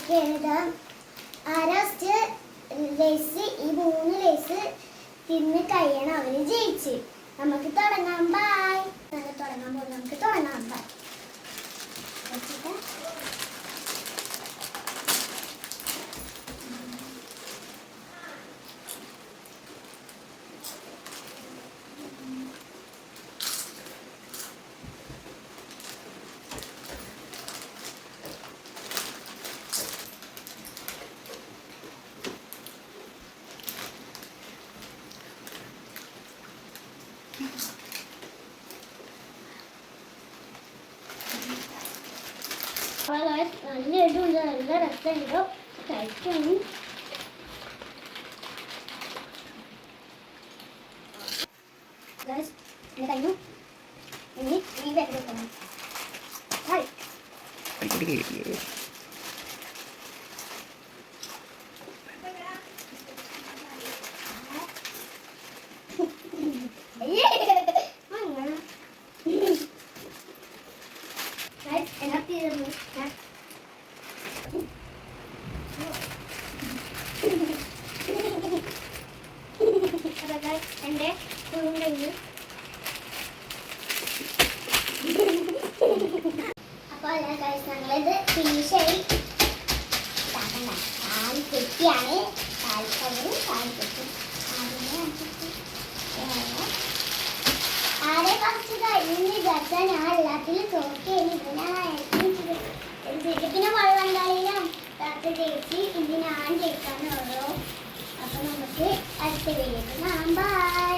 നമുക്ക് എഴുതാം ആരാസ്റ്റ് ലേസ് ഈ മൂന്ന് ലേസ് തിന്ന് കഴിയണം. അവർ ജയിച്ച്. നമുക്ക് തുടങ്ങാം. ബായ് നമുക്ക് തുടങ്ങാൻ നമുക്ക് തുടങ്ങാം. നല്ല ഇടുണ്ട് നല്ല രസമുണ്ട് കഴിക്കണം കഴിഞ്ഞു. ഇനി ഈ ബാഗ് വെക്കണം എന്റെ കഴിഞ്ഞു അപ്പോൾ ഞങ്ങളിത് ആയി ഇതാക്കണ്ട. കാൽ കെട്ടിയാണ്. കാൽ കവറും കാൽ കെട്ടും ആരെ കുറച്ച് കഴിഞ്ഞ് വിചാരിച്ചാൽ ഞാൻ എല്ലാത്തിലും തോക്കേനി next video. Bye.